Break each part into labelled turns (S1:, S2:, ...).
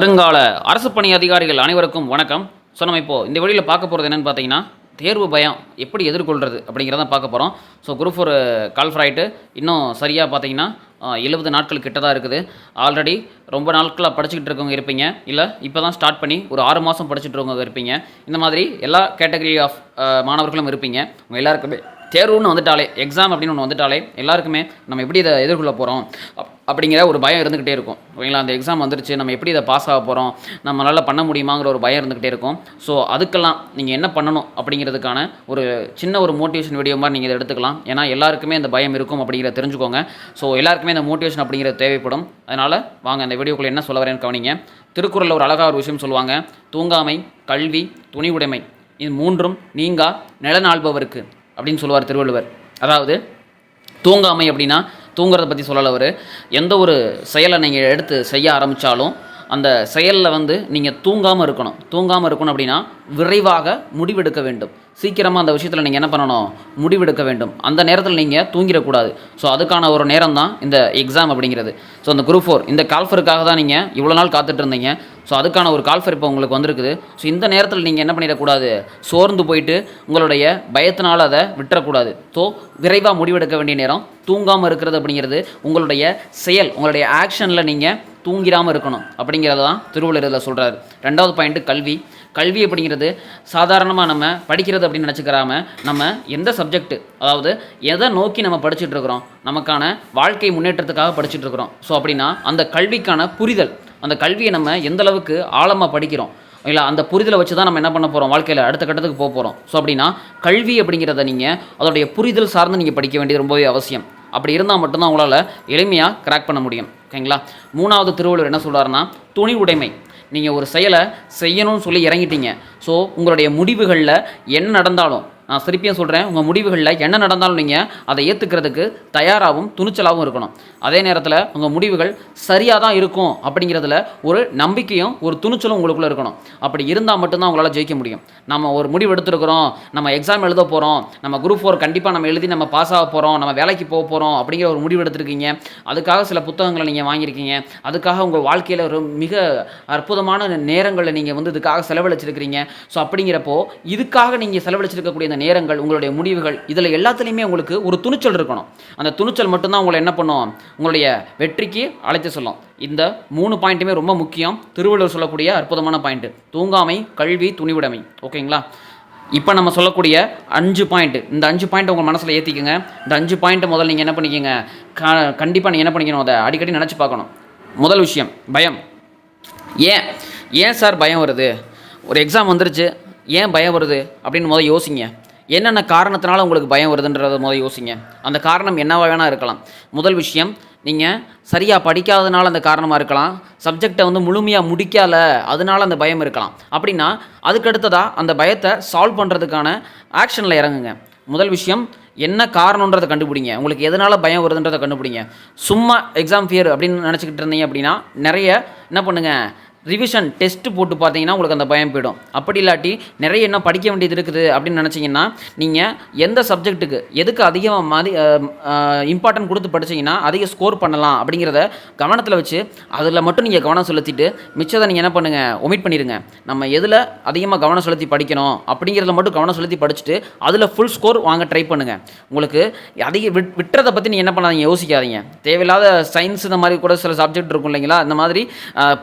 S1: வருங்கால அரசு பணி அதிகாரிகள் அனைவருக்கும் வணக்கம். ஸோ நம்ம இப்போது இந்த வழியில் பார்க்க போகிறது என்னென்னு பார்த்தீங்கன்னா தேர்வு பயம் எப்படி எதிர்கொள்கிறது அப்படிங்கிறத பார்க்க போகிறோம் ஸோ குரூப் ஒரு கால் ஃப்ரைட்டு இன்னும் சரியாக பார்த்தீங்கன்னா எழுபது நாட்கள் கிட்ட தான் இருக்குது. ஆல்ரெடி ரொம்ப நாட்களாக படிச்சுக்கிட்டு இருக்கவங்க இருப்பீங்க. இல்லை இப்போ தான் ஸ்டார்ட் பண்ணி ஒரு ஆறு மாதம் படிச்சுட்டு இருக்கவங்க இருப்பீங்க. இந்த மாதிரி எல்லா கேட்டகரி ஆஃப் மாணவர்களும் இருப்பீங்க. உங்கள் எல்லாருக்குமே தேர்வுன்னு வந்துட்டாலே எக்ஸாம் அப்படின்னு ஒன்று வந்துட்டாலே எல்லாருக்குமே நம்ம எப்படி இதை எதிர்கொள்ள போகிறோம் அப்படிங்கிற ஒரு பயம் இருந்துக்கிட்டே இருக்கும். ஓகேங்களா? அந்த எக்ஸாம் வந்துருச்சு நம்ம எப்படி இதை பாஸ் ஆக போகிறோம் நம்மளால் பண்ண முடியுமாங்கிற ஒரு பயம் இருந்துக்கிட்டே இருக்கும். ஸோ அதுக்கெல்லாம் நீங்கள் என்ன பண்ணணும் அப்படிங்கிறதுக்கான ஒரு சின்ன ஒரு மோட்டிவேஷன் வீடியோ மாதிரி நீங்கள் இதை எடுத்துக்கலாம். ஏன்னா எல்லாருக்குமே இந்த பயம் இருக்கும் அப்படிங்கிறத தெரிஞ்சுக்கோங்க. ஸோ எல்லாருக்குமே இந்த மோட்டிவேஷன் அப்படிங்கிறது தேவைப்படும். அதனால் வாங்க அந்த வீடியோக்குள்ளே என்ன சொல்ல வரேன்னு கவனிங்க. திருக்குறளில் ஒரு அழகாக ஒரு விஷயம் சொல்லுவாங்க. தூங்காமை கல்வி துணிவுடைமை இது மூன்றும் நீங்கா நிலநாள்பவருக்கு. அப்படின்னு சொல்லுவார் திருவள்ளுவர். அதாவது தூங்காமை அப்படின்னா தூங்குறத பற்றி சொல்லலை அவர். எந்த ஒரு செயலை நீங்கள் எடுத்து செய்ய ஆரம்பித்தாலும் அந்த செயலில் வந்து நீங்கள் தூங்காமல் இருக்கணும். தூங்காமல் இருக்கணும் அப்படின்னா விரைவாக முடிவெடுக்க வேண்டும். சீக்கிரமாக அந்த விஷயத்தில் நீங்கள் என்ன பண்ணணும்? முடிவெடுக்க வேண்டும். அந்த நேரத்தில் நீங்கள் தூங்கிடக்கூடாது. ஸோ அதுக்கான ஒரு நேரம் தான் இந்த எக்ஸாம் அப்படிங்கிறது. ஸோ அந்த குரூப் ஃபோர் இந்த கால்ஃபருக்காக தான் நீங்கள் இவ்வளோ நாள் காத்துட்டு இருந்தீங்க. ஸோ அதுக்கான ஒரு கால்ஃபர் இப்போ உங்களுக்கு வந்திருக்குது. ஸோ இந்த நேரத்தில் நீங்கள் என்ன பண்ணிடக்கூடாது? சோர்ந்து போயிட்டு உங்களுடைய பயத்தினால் அதை விட்டுறக்கூடாது. ஸோ விரைவாக முடிவெடுக்க வேண்டிய நேரம் தூங்காமல் இருக்கிறது அப்படிங்கிறது உங்களுடைய செயல் உங்களுடைய ஆக்ஷனில் நீங்கள் தூங்கிடாமல் இருக்கணும் அப்படிங்கிறத தான் திருவள்ளுவர் இதில் சொல்கிறாரு ரெண்டாவது பாயிண்ட்டு கல்வி. கல்வி அப்படிங்கிறது சாதாரணமாக நம்ம படிக்கிறது அப்படின்னு நினச்சிக்கிறாம நம்ம எந்த சப்ஜெக்ட் அதாவது எதை நோக்கி நம்ம படிச்சுட்டு இருக்கிறோம் நமக்கான வாழ்க்கை முன்னேற்றத்துக்காக படிச்சுட்டு இருக்கிறோம். ஸோ அப்படின்னா அந்த கல்விக்கான புரிதல் அந்த கல்வியை நம்ம எந்தளவுக்கு ஆழமாக படிக்கிறோம்? இல்லை அந்த புரிதலை வச்சு தான் நம்ம என்ன பண்ண போகிறோம் வாழ்க்கையில் அடுத்த கட்டத்துக்கு போக போகிறோம் ஸோ அப்படின்னா கல்வி அப்படிங்கிறத நீங்கள் அதோடைய புரிதல் சார்ந்து நீங்கள் படிக்க வேண்டியது ரொம்பவே அவசியம். அப்படி இருந்தால் மட்டும்தான் உங்களால் எளிமையாக கிராக் பண்ண முடியும். ஓகேங்களா? மூணாவது திருவள்ளுவர் என்ன சொல்கிறாருன்னா துணி உடைமை நீங்கள் ஒரு செயலை செய்யணும்னு சொல்லி இறங்கிட்டீங்க. ஸோ உங்களுடைய முடிவுகளில் என்ன நடந்தாலும் நான் திருப்பியும் சொல்கிறேன் உங்கள் முடிவுகளில் என்ன நடந்தாலும் நீங்கள் அதை ஏற்றுக்கிறதுக்கு தயாராகவும் துணிச்சலாகவும் இருக்கணும். அதே நேரத்தில் உங்கள் முடிவுகள் சரியாக தான் இருக்கும் அப்படிங்கிறதுல ஒரு நம்பிக்கையும் ஒரு துணிச்சலும் உங்களுக்குள்ளே இருக்கணும். அப்படி இருந்தால் மட்டும்தான் உங்களால் ஜெயிக்க முடியும். நம்ம ஒரு முடிவு எடுத்துருக்குறோம் நம்ம எக்ஸாம் எழுத போகிறோம் நம்ம குரூப் ஃபோர் கண்டிப்பாக நம்ம எழுதி நம்ம பாஸ் ஆக போகிறோம் நம்ம வேலைக்கு போக போகிறோம் அப்படிங்கிற ஒரு முடிவு எடுத்திருக்கீங்க. அதுக்காக சில புத்தகங்களை நீங்கள் வாங்கியிருக்கீங்க. அதுக்காக உங்கள் வாழ்க்கையில் ஒரு மிக அற்புதமான நேரங்களில் நீங்கள் வந்து இதுக்காக செலவழிச்சிருக்கிறீங்க. ஸோ அப்படிங்கிறப்போ இதுக்காக நீங்கள் செலவழிச்சிருக்கக்கூடிய அந்த நேரங்கள் உங்களுடைய முடிவுகள் இதில் எல்லாத்துலேயுமே உங்களுக்கு ஒரு துணிச்சல் இருக்கணும். அந்த துணிச்சல் மட்டும்தான் உங்களை என்ன பண்ணும்? உங்களுடைய வெற்றிக்கு அழைத்து சொல்லும். இந்த மூணு பாயிண்ட்டுமே ரொம்ப முக்கியம். திருவள்ளுவர் சொல்லக்கூடிய அற்புதமான பாயிண்ட்டு தூங்காமை கல்வி துணிவுடைமை. ஓகேங்களா? இப்போ நம்ம சொல்லக்கூடிய அஞ்சு பாயிண்ட் இந்த அஞ்சு பாயிண்ட் உங்கள் மனசில் ஏற்றிக்கோங்க இந்த அஞ்சு பாயிண்ட்டை முதல்ல நீங்கள் என்ன பண்ணிக்கோங்க? க கண்டிப்பாக நீங்கள் என்ன பண்ணிக்கணும்? அதை அடிக்கடி நினச்சி பார்க்கணும். முதல் விஷயம் பயம். ஏன்? ஏன் சார் பயம் வருது? ஒரு எக்ஸாம் வந்துருச்சு. ஏன் பயம் வருது? அப்படின்னு முதல் யோசிங்க. என்னென்ன காரணத்தினால உங்களுக்கு பயம் வருதுன்றத முதல் யோசிங்க. அந்த காரணம் என்னவா வேணால் இருக்கலாம். முதல் விஷயம் நீங்கள் சரியாக படிக்காதனால அந்த காரணமாக இருக்கலாம். சப்ஜெக்டை வந்து முழுமையாக முடிக்கல அதனால அந்த பயம் இருக்கலாம். அப்படின்னா அதுக்கடுத்ததாக அந்த பயத்தை சால்வ் பண்ணுறதுக்கான ஆக்ஷனில் இறங்குங்க. முதல் விஷயம் என்ன காரணன்றதை கண்டுபிடிங்க. உங்களுக்கு எதனால் பயம் வருதுன்றதை கண்டுபிடிங்க. சும்மா எக்ஸாம் ஃபியர் அப்படின்னு நினச்சிக்கிட்டு இருந்தீங்க அப்படின்னா நிறைய என்ன பண்ணுங்கள் ரிவிஷன் டெஸ்ட் போட்டு பார்த்தீங்கன்னா உங்களுக்கு அந்த பயம் போயிடும். அப்படி இல்லாட்டி நிறைய என்ன படிக்க வேண்டியது இருக்குது அப்படின்னு நினச்சிங்கன்னா நீங்கள் எந்த சப்ஜெக்ட்டுக்கு எதுக்கு அதிகமாக மதி இம்பார்ட்டன்ட் கொடுத்து படிச்சீங்கன்னா அதிக ஸ்கோர் பண்ணலாம் அப்படிங்கிறத கவனத்தில் வச்சு அதில் மட்டும் நீங்கள் கவனம் செலுத்திட்டு மிச்சத்தை நீங்கள் என்ன பண்ணுங்கள் ஒமிட் பண்ணிடுங்க நம்ம எதில் அதிகமாக கவனம் செலுத்தி படிக்கணும் அப்படிங்கிறத மட்டும் கவனம் செலுத்தி படிச்சுட்டு அதில் ஃபுல் ஸ்கோர் வாங்க ட்ரை பண்ணுங்கள் உங்களுக்கு அதிக விட் விட்டுறதை பற்றி நீங்கள் என்ன பண்ணாதீங்க? யோசிக்காதீங்க. தேவையில்லாத சயின்ஸ் இந்த மாதிரி கூட சில சப்ஜெக்ட் இருக்கும் இல்லைங்களா? அந்த மாதிரி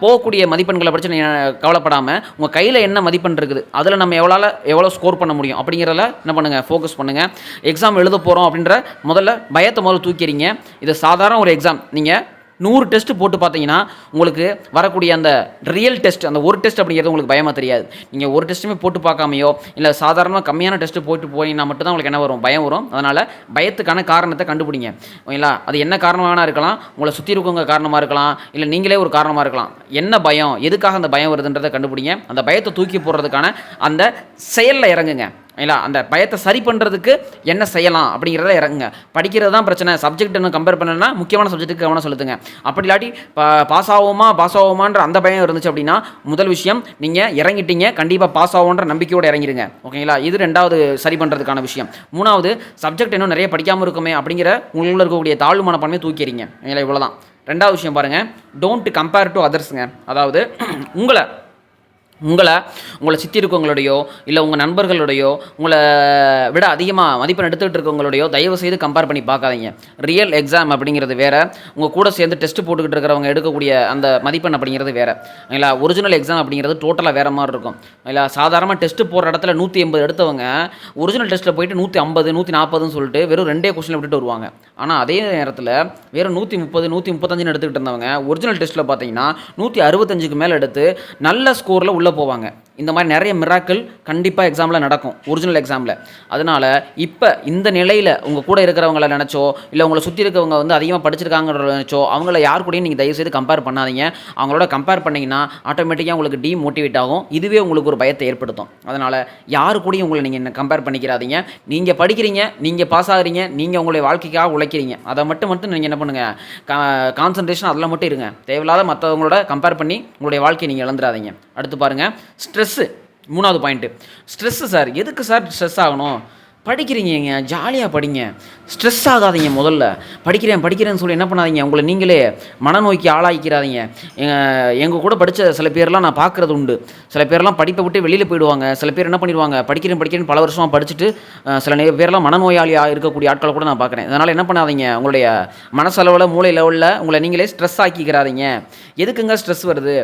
S1: போகக்கூடிய மதிப்பு மதிப்பெண்களை பற்றி கவலைப்படாமல் உங்கள் கையில் என்ன மதிப்பெண் இருக்குது? அதில் நம்ம எவ்வளோ எவ்வளோ ஸ்கோர் பண்ண முடியும்? அப்படிங்கிறதில் என்ன பண்ணுங்கள் ஃபோக்கஸ் பண்ணுங்கள் எக்ஸாம் எழுத போகிறோம் அப்படின்ற முதல்ல பயத்தை முதல்ல தூக்கிறீங்க இது சாதாரண ஒரு எக்ஸாம் நீங்கள் நூறு டெஸ்ட் போட்டு பார்த்தீங்கன்னா உங்களுக்கு வரக்கூடிய அந்த ரியல் டெஸ்ட் அந்த ஒரு டெஸ்ட் அப்படிங்கிறது உங்களுக்கு பயமாக தெரியாது. நீங்கள் ஒரு டெஸ்ட்டுமே போட்டு பார்க்காமையோ இல்லை சாதாரணமாக கம்மியான டெஸ்ட்டு போட்டு போனீங்கன்னா மட்டும்தான் உங்களுக்கு என்ன வரும்? பயம் வரும். அதனால் பயத்துக்கான காரணத்தை கண்டுபிடிங்க. ஓகேங்களா? அது என்ன காரணமாக வேணா இருக்கலாம்? உங்களை சுற்றி இருக்கவங்க காரணமாக இருக்கலாம். இல்லை நீங்களே ஒரு காரணமாக இருக்கலாம். என்ன பயம்? எதுக்காக அந்த பயம் வருதுன்றதை கண்டுபிடிங்க. அந்த பயத்தை தூக்கி போடுறதுக்கான அந்த செயலில் இறங்குங்க. இல்லைங்களா அந்த பயத்தை சரி பண்ணுறதுக்கு என்ன செய்யலாம் அப்படிங்கிறத இறங்குங்க. படிக்கிறது தான் பிரச்சனை. சப்ஜெக்ட் இன்னும் கம்பேர் பண்ணனா முக்கியமான சப்ஜெக்ட்டுக்கு கவனம் செலுத்துங்க. அப்படி இல்லாட்டி பாஸ் ஆகுமா பாஸ் ஆகுமான்ற அந்த பயம் இருந்துச்சு அப்படின்னா முதல் விஷயம் நீங்கள் இறங்கிட்டீங்க. கண்டிப்பாக பாஸ் ஆகுன்ற நம்பிக்கையோடு இறங்கிடுங்க ஓகேங்களா இது ரெண்டாவது சரி பண்ணுறதுக்கான விஷயம். மூணாவது சப்ஜெக்ட் இன்னும் நிறைய படிக்காமல் இருக்குமே அப்படிங்கிற உங்களுக்குள்ள இருக்கக்கூடிய தாழ்வு மனப்பான்மையை தூக்கிறீங்க இல்லை இவ்வளோதான் ரெண்டாவது விஷயம் பாருங்கள் டோன்ட் கம்பேர் டு அதர்ஸுங்க அதாவது உங்களை உங்களை உங்களை சுற்றி இருக்கவங்களுடையோ இல்லை உங்கள் நண்பர்களுடையோ உங்களை விட அதிகமாக மதிப்பெண் எடுத்துகிட்டு இருக்கவங்களுடையோ தயவு செய்து கம்பேர் பண்ணி பார்க்காதீங்க. ரியல் எக்ஸாம் அப்படிங்கிறது வேறு. உங்கள் கூட சேர்ந்து டெஸ்ட் போட்டுக்கிட்டு இருக்கிறவங்க எடுக்கக்கூடிய அந்த மதிப்பெண் அப்படிங்கிறது வேறு. இல்லை ஒரிஜினல் எக்ஸாம் அப்படிங்கிறது டோட்டலாக வேறு மாதிரி இருக்கும். இல்லை சாதாரணமாக டெஸ்ட் போகிற இடத்துல நூற்றி எண்பது எடுத்தவங்க ஒரிஜினல் டெஸ்ட்டில் போயிட்டு நூற்றி ஐம்பது நூற்றி நாற்பதுன்னு சொல்லிட்டு வெறும் ரெண்டே கொஸ்டினில் விட்டுட்டு வருவாங்க. ஆனால் அதே நேரத்தில் வெறும் நூற்றி முப்பது நூற்றி முப்பத்தஞ்சுன்னு எடுத்துக்கிட்டு இருந்தவங்க ஒரிஜினல் டெஸ்ட்டில் பார்த்தீங்கன்னா நூற்றி அறுபத்தஞ்சுக்கு மேலே எடுத்து நல்ல ஸ்கோரில் உள்ள போவாங்க. இந்த மாதிரி நிறைய மிராக்கள் கண்டிப்பாக எக்ஸாமில் நடக்கும் ஒரிஜினல் எக்ஸாமில் அதனால் இப்போ இந்த நிலையில் உங்கள் கூட இருக்கிறவங்கள நினச்சோ இல்லை உங்களை சுற்றி இருக்கவங்க வந்து அதிகமாக படிச்சிருக்காங்கன்ற நினச்சோ அவங்கள யார் கூடயும் நீங்கள் தயவுசெய்து கம்பேர் பண்ணாதீங்க. அவங்களோட கம்பேர் பண்ணிங்கன்னா ஆட்டோமேட்டிக்காக உங்களுக்கு டீ மோட்டிவேட் ஆகும். இதுவே உங்களுக்கு ஒரு பயத்தை ஏற்படுத்தும். அதனால் யார் கூடயும் உங்களை நீங்கள் கம்பேர் பண்ணிக்கிறாதீங்க நீங்கள் படிக்கிறீங்க நீங்கள் பாஸ் ஆகுறீங்க நீங்கள் உங்களுடைய வாழ்க்கைக்காக உழைக்கிறீங்க. அதை மட்டும் மட்டும் நீங்கள் என்ன பண்ணுங்கள் கான்சன்ட்ரேஷன் அதில் மட்டும் இருங்க. தேவையில்லாத மற்றவங்களோட கம்பேர் பண்ணி உங்களுடைய வாழ்க்கையை நீங்கள் இழந்துடாதீங்க. அடுத்து பாருங்கள் ஸ்ட்ரெஸ் ஸ்ட்ரெஸ்ஸு மூணாவது பாயிண்ட்டு ஸ்ட்ரெஸ்ஸு சார் எதுக்கு சார் ஸ்ட்ரெஸ் ஆகணும்? படிக்கிறீங்க ஜாலியாக படிங்க. ஸ்ட்ரெஸ் ஆகாதீங்க முதல்ல. படிக்கிறேன் படிக்கிறேன்னு சொல்லி என்ன பண்ணாதீங்க? உங்களை நீங்களே மனநோய்க்கு ஆளாக்கிக்கிறாதீங்க எங்கள் கூட படித்த சில பேர்லாம் நான் பார்க்குறது உண்டு. சில பேர்லாம் படிப்பை விட்டு வெளியில் போயிடுவாங்க. சில பேர் என்ன பண்ணிடுவாங்க? படிக்கிறேன் படிக்கிறேன் பல வருஷமாக படிச்சுட்டு சில நிறைய பேர்லாம் மனநோயாளியாக இருக்கக்கூடிய ஆட்களை கூட நான் பார்க்குறேன். அதனால் என்ன பண்ணாதீங்க? உங்களுடைய மனசளவில் மூளை லெவலில் உங்களை நீங்களே ஸ்ட்ரெஸ் ஆக்கிக்கிறாதீங்க. எதுக்குங்க ஸ்ட்ரெஸ் வருது?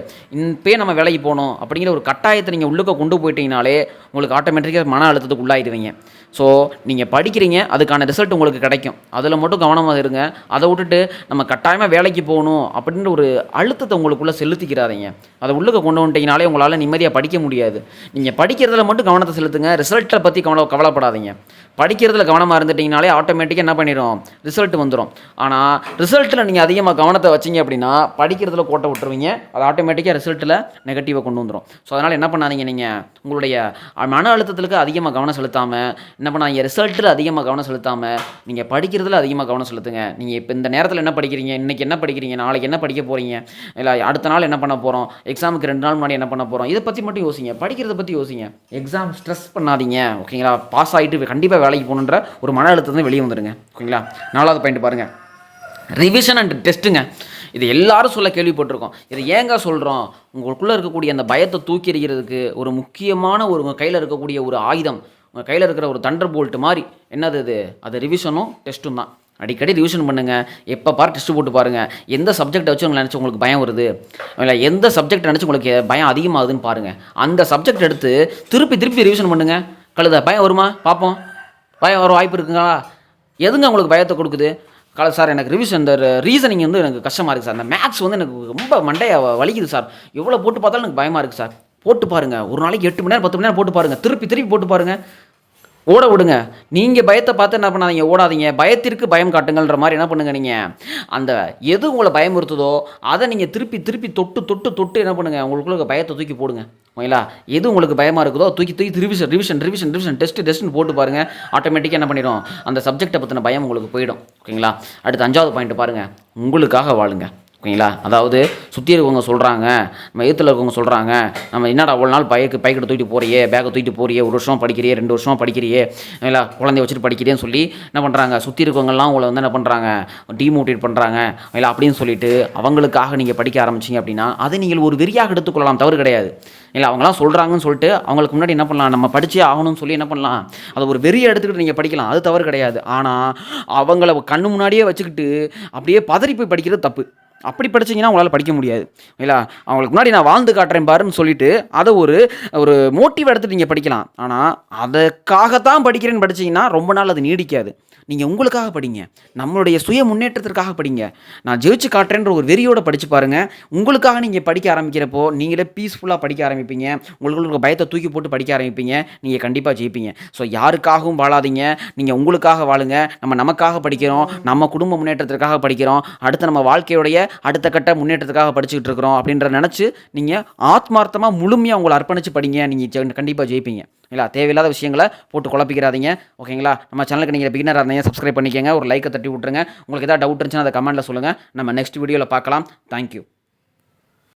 S1: இப்போயே நம்ம வேலைக்கு போகணும். அப்படிங்கிற ஒரு கட்டாயத்தை நீங்கள் உள்ளுக்க கொண்டு போயிட்டீங்கனாலே உங்களுக்கு ஆட்டோமேட்டிக்காக மன அழுத்தத்துக்கு உள்ளாயிடுவீங்க ஸோ நீங்கள் படிக்கிறீங்க அதுக்கான ரிசல்ட் உங்களுக்கு கிடைக்கும். அதில் மட்டும் கவனமாக இருங்க. அதை விட்டுட்டு நம்ம கட்டாயமாக வேலைக்கு போகணும் அப்படின்ற ஒரு அழுத்தத்தை உங்களுக்குள்ளே செலுத்திக்கிறாதீங்க. அதை உள்ளுக்க கொண்டு வந்துட்டீங்கனாலே உங்களால் நிம்மதியாக படிக்க முடியாது. நீங்கள் படிக்கிறதுல மட்டும் கவனத்தை செலுத்துங்க. ரிசல்ட்டை பற்றி கவலை கவலைப்படாதீங்க. படிக்கிறதுல கவனமாக இருந்துட்டிங்கனாலே ஆட்டோமேட்டிக்காக என்ன பண்ணிடும் ரிசல்ட் வந்துடும் ஆனால் ரிசல்ட்டில் நீங்கள் அதிகமாக கவனத்தை வச்சீங்க அப்படின்னா படிக்கிறதுல கோட்டை விட்டுருவீங்க. அது ஆட்டோமேட்டிக்காக ரிசல்ட்டில் நெகட்டிவாக கொண்டு வந்துடும் ஸோ அதனால் என்ன பண்ணாதீங்க நீங்கள் உங்களுடைய மன அழுத்தத்துக்கு அதிகமாக கவனம் செலுத்தாமல் என்ன பண்ணாதீங்க ரிசல்ட்டில் அதிகமாக கவனம் செலுத்தாமல் நீங்கள் படிக்கிறதுல அதிகமாக கவனம் செலுத்துங்க. நீங்கள் இப்போ இந்த நேரத்தில் என்ன படிக்கிறீங்க? இன்றைக்கி என்ன படிக்கிறீங்க? நாளைக்கு என்ன படிக்க போகிறீங்க இல்லை அடுத்த நாள் என்ன பண்ண போகிறோம் எக்ஸாமுக்கு ரெண்டு நாள் முன்னாடி என்ன பண்ண போகிறோம் இதை பற்றி மட்டும் யோசிங்க. படிக்கிறத பற்றி யோசிங்க. எக்ஸாம் ஸ்ட்ரெஸ் பண்ணாதீங்க. ஓகேங்களா? பாஸ் ஆகிட்டு கண்டிப்பாக வேலைக்கு போகணுன்ற ஒரு மன அழுத்தம் வெளியே வந்துடுங்க ஓகேங்களா? நாலாவது பாயிண்ட் பாருங்கள் ரிவிஷன் அண்ட் டெஸ்ட்டுங்க இது எல்லாரும் சொல்ல கேள்விப்பட்டிருக்கோம். இது ஏங்க சொல்கிறோம் உங்களுக்குள்ளே இருக்கக்கூடிய அந்த பயத்தை தூக்கி எறிகிறதுக்கு ஒரு முக்கியமான ஒரு உங்கள் கையில் இருக்கக்கூடிய ஒரு ஆயுதம். உங்கள் கையில் இருக்கிற ஒரு தண்டர் போல்ட்டு மாதிரி என்னது இது? அது ரிவிஷனும் டெஸ்ட்டும் தான். அடிக்கடி ரிவிஷன் பண்ணுங்கள் எப்போ பார் டெஸ்ட் போட்டு பாருங்கள் எந்த சப்ஜெக்ட்டை வச்சு உங்களை நினச்சி உங்களுக்கு பயம் வருது? இல்லை எந்த சப்ஜெக்ட் நினச்சி உங்களுக்கு பயம் அதிகமாகுதுன்னு பாருங்கள் அந்த சப்ஜெக்ட் எடுத்து திருப்பி திருப்பி ரிவிஷன் பண்ணுங்கள் கழுத பயம் வருமா? பார்ப்போம். பயம் வர வாய்ப்பு இருக்குங்களா? எதுங்க உங்களுக்கு பயத்தை கொடுக்குது? கால சார் எனக்கு ரிவிஷன் இந்த ரீசனிங் வந்து எனக்கு கஷ்டமாக இருக்குது சார். அந்த மேக்ஸ் வந்து எனக்கு ரொம்ப மண்டையை வலிக்குது சார். எவ்வளோ போட்டு பார்த்தாலும் எனக்கு பயமாக இருக்குது சார். போட்டு பாருங்கள் ஒரு நாளைக்கு எட்டு மணி நேரம் பத்து மணி நேரம் போட்டு பாருங்கள் திருப்பி திருப்பி போட்டு பாருங்கள் ஓட விடுங்க. நீங்கள் பயத்தை பார்த்து என்ன பண்ணாதீங்க? ஓடாதீங்க. பயத்திற்கு பயம் காட்டுங்கன்ற மாதிரி என்ன பண்ணுங்க நீங்கள் அந்த எது உங்களை பயமுறுத்துதோ அதை நீங்கள் திருப்பி திருப்பி தொட்டு தொட்டு தொட்டு என்ன பண்ணுங்க? உங்களுக்குள்ள பயத்தை தூக்கி போடுங்க. ஓகேங்களா? எது உங்களுக்கு பயமாக இருக்குதோ தூக்கி தூக்கி revision revision revision revision test டெஸ்ட்னு போட்டு பாருங்கள் ஆட்டோமேட்டிக்காக என்ன பண்ணிடும்? அந்த சப்ஜெக்டை பற்றின பயம் உங்களுக்கு போயிடும். ஓகேங்களா? அடுத்து அஞ்சாவது பாயிண்ட் பாருங்கள் உங்களுக்காக வாழுங்க. ஓகேங்களா? அதாவது சுற்றி இருக்கவங்க சொல்கிறாங்க நம்ம எதிர்த்தில் இருக்கவங்க சொல்கிறாங்க நம்ம என்னடா அவ்வளோ நாள் பைக்கு பைக்கெட் தூக்கிட்டு போறியே பேக்கை தூக்கிட்டு போறியே ஒரு வருஷம் படிக்கிறியே ரெண்டு வருஷம் படிக்கிறியே இல்லை குழந்தைய வச்சுட்டு படிக்கிறேன்னு சொல்லி என்ன பண்ணுறாங்க சுற்றி இருக்கவங்கலாம் உங்களை வந்து என்ன பண்ணுறாங்க டிமோட்டிவேட் பண்ணுறாங்க இல்லை அப்படின்னு சொல்லிட்டு அவங்களுக்காக நீங்கள் படிக்க ஆரம்பிச்சீங்க அப்படின்னா அதை நீங்கள் ஒரு வெறியாக எடுத்துக்கொள்ளலாம் தவறு கிடையாது. இல்லை அவங்களாம் சொல்கிறாங்கன்னு சொல்லிட்டு அவங்களுக்கு முன்னாடி என்ன பண்ணலாம்? நம்ம படித்தே ஆகணும்னு சொல்லி என்ன பண்ணலாம்? அதை ஒரு வெறியை எடுத்துக்கிட்டு நீங்கள் படிக்கலாம் அது தவறு கிடையாது. ஆனால் அவங்கள கண்ணு முன்னாடியே வச்சுக்கிட்டு அப்படியே பதறி போய் படிக்கிறது தப்பு. அப்படி படிச்சீங்கன்னா உங்களால் படிக்க முடியாது. இல்லை அவங்களுக்கு முன்னாடி நான் வாழ்ந்து காட்டுறேன் பாருன்னு சொல்லிட்டு அதை ஒரு ஒரு மோட்டிவ் எடுத்துட்டு நீங்கள் படிக்கலாம். ஆனால் அதுக்காகத்தான் படிக்கிறேன்னு படிச்சீங்கன்னா ரொம்ப நாள் அது நீடிக்காது. நீங்கள் உங்களுக்காக படிங்க. நம்மளுடைய சுய முன்னேற்றத்திற்காக படிங்க. நான் ஜெயிச்சு காட்டுறேன்ற ஒரு வெறியோட படித்து பாருங்கள் உங்களுக்காக நீங்கள் படிக்க ஆரம்பிக்கிறப்போ நீங்களே பீஸ்ஃபுல்லாக படிக்க ஆரம்பிப்பீங்க. உங்களுக்கு பயத்தை தூக்கி போட்டு படிக்க ஆரம்பிப்பீங்க. நீங்கள் கண்டிப்பாக ஜெயிப்பீங்க. ஸோ யாருக்காகவும் வாழாதீங்க. நீங்கள் உங்களுக்காக வாழுங்க. நம்ம நமக்காக படிக்கிறோம். நம்ம குடும்ப முன்னேற்றத்திற்காக படிக்கிறோம். அடுத்து நம்ம வாழ்க்கையுடைய அடுத்த கட்ட முன்னேற்றத்துக்காக படிச்சுக்கிட்டு இருக்கிறோம் அப்படின்ற நினச்சி நீங்கள் ஆத்மார்த்தமாக முழுமையாக உங்களை அர்ப்பணித்து படிங்க. நீங்கள் கண்டிப்பாக ஜெயிப்பீங்க. இல்லை தேவையில்லாத விஷயங்களை போட்டு குழப்பிக்கிறாதீங்க ஓகேங்களா? நம்ம சேனலுக்கு நீங்கள் பிகினராக இருந்தீங்க சப்ஸ்கிரைப் பண்ணிக்கங்க. ஒரு லைக்கை தட்டி விட்ருங்க உங்களுக்கு ஏதாவது டவுட் இருந்துச்சுன்னா அதை கமெண்ட்டில் சொல்லுங்கள் நம்ம நெக்ஸ்ட் வீடியோவில் பார்க்கலாம். தேங்க்யூ